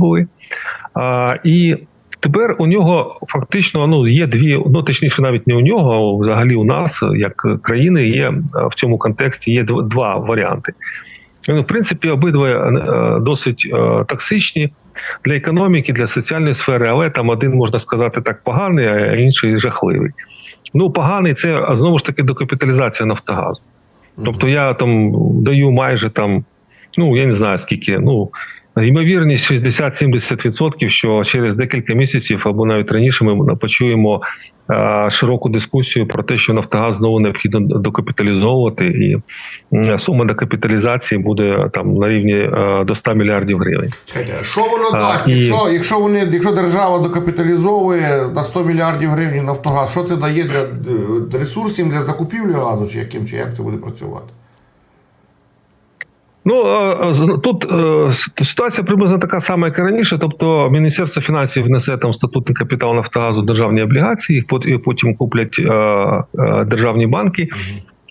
були. А, і тепер у нього фактично ну, є дві, ну точніше, навіть не у нього, а взагалі у нас, як країни, є в цьому контексті є два варіанти. Ну, в принципі, обидва е, досить е, токсичні для економіки, для соціальної сфери, але там один можна сказати так поганий, а інший жахливий. Ну, поганий це знову ж таки докапіталізація Нафтогазу. Тобто я там даю майже там, ну я не знаю скільки, ну. Ймовірність 60-70%, що через декілька місяців або навіть раніше ми почуємо широку дискусію про те, що Нафтогаз знову необхідно докапіталізовувати, і сума докапіталізації буде там на рівні до 100 мільярдів гривень. Чекайте, що воно А, дасть? і- Якщо, якщо вони, якщо держава докапіталізовує на 100 мільярдів гривень Нафтогаз, що це дає для е, ресурсів для закупівлі газу, чи яким чи як це буде працювати? Ну е, тут е, ситуація приблизно така сама, як і раніше. Тобто, Міністерство фінансів внесе там статутний капітал Нафтогазу державні облігації, їх потім куплять е, е, державні банки,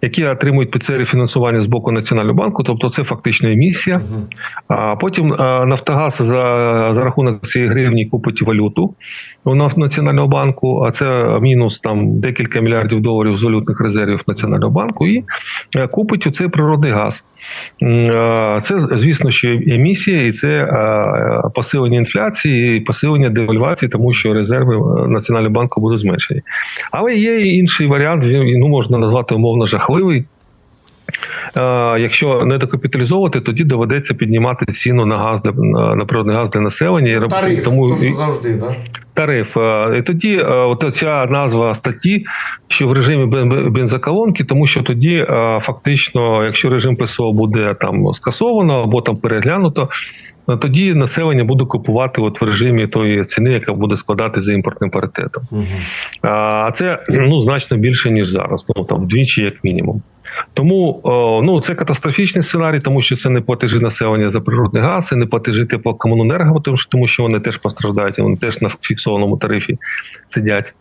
які отримують під це рефінансування з боку Національного банку. Тобто, це фактично емісія. А потім Нафтогаз за, за рахунок цієї гривні купить валюту у Національного банку, а це мінус там декілька мільярдів доларів з валютних резервів Національного банку, і купить у цей природний газ. Е, Це, звісно, що емісія, і це е, посилення інфляції, і посилення девальвації, тому що резерви е, Національного банку будуть зменшені. Але є і інший варіант, він ну, можна назвати умовно жахливий. Е, Якщо не докапіталізовувати, тоді доведеться піднімати ціну на газ на, природний газ для населення. І роб- Тариф, тому завжди, да? Тариф. Е, І тоді е, от ця назва статті, що в режимі бен- бензоколонки, тому що тоді е, фактично, якщо режим ПСО буде там скасовано або там переглянуто. Е, Тоді населення буде купувати от в режимі тої ціни, яка буде складати за імпортним паритетом. Угу. А це ну значно більше ніж зараз. Ну там вдвічі, як мінімум. Тому ну це катастрофічний сценарій, тому що це не платежі населення за природний газ, це не платежі теплокомуненерго, тому що тому що вони теж постраждають, вони теж на фіксованому тарифі сидять.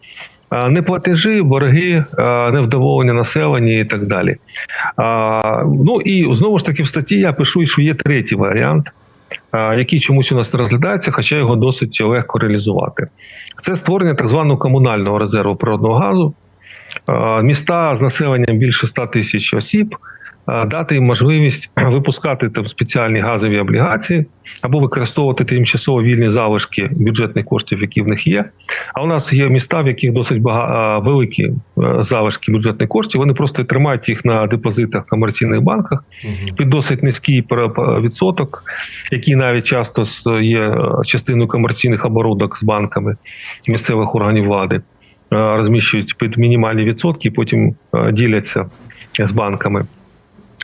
Не платежі, борги, невдоволення населення і так далі. Ну і знову ж таки в статті я пишу, що є третій варіант, який чомусь у нас не розглядається, хоча його досить легко реалізувати. Це створення так званого комунального резерву природного газу. Е, Міста з населенням більше 100 тисяч осіб, е, дати їм можливість випускати там спеціальні газові облігації або використовувати тимчасово вільні залишки бюджетних коштів, які в них є. А у нас є міста, в яких досить бага... е, великі е, залишки бюджетних коштів. Вони просто тримають їх на депозитах в комерційних банках Угу. під досить низький відсоток, який навіть часто є е, частиною комерційних оборудок з банками місцевих органів влади, е, розміщують під мінімальні відсотки, і потім е, діляться з банками.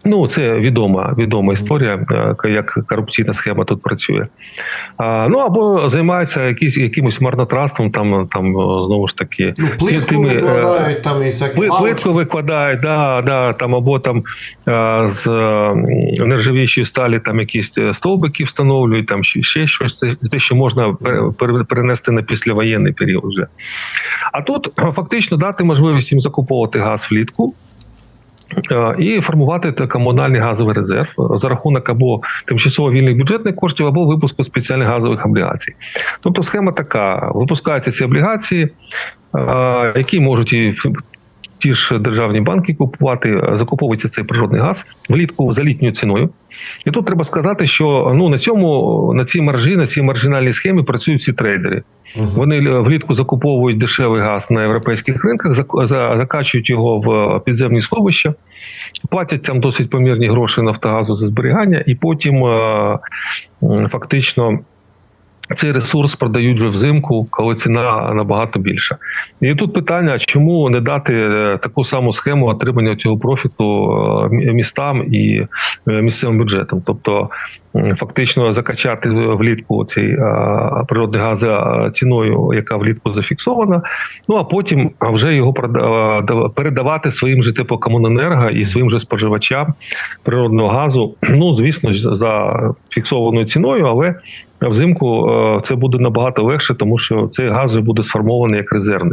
Ну, це відома відома історія, е, як корупційна схема тут працює. Ну або займаються якісь якимось марнотратством, там там е, знову ж таки Ну, плитку тими, е, викладають там і всякі. Плитку викладають, да, да, там або там з нержавіючої сталі там якісь стовбики встановлюють, там ще, щось, те, що можна пере- пере- перенести на післявоєнний період вже. А тут фактично дати можливість їм закуповувати газ влітку. Е, І формувати комунальний газовий резерв за рахунок або тимчасово вільних бюджетних коштів, або випуску спеціальних газових облігацій. Тобто схема така: випускаються ці облігації, е, які можуть і ті ж державні банки купувати, е, закуповується цей природний газ влітку за літньою ціною. І тут треба сказати, що ну на цьому на цій маржі, на цій маржинальній схемі працюють всі трейдери. Вони е, влітку закуповують дешевий газ на європейських ринках, зак- закачують його в підземні сховища, платять там досить помірні гроші Нафтогазу за зберігання, і потім е, фактично. Цей ресурс продають вже взимку, коли ціна набагато більша. І тут питання: чому не дати е, таку саму схему отримання цього профіту е, містам і е, місцевим бюджетам? Тобто фактично закачати влітку цей природний газ ціною, яка влітку зафіксована. Ну а потім вже його передавати своїм же теплокомуненерго і своїм же споживачам природного газу. Ну звісно, за фіксованою ціною, але взимку е, це буде набагато легше, тому що цей газ вже буде сформований як резервний.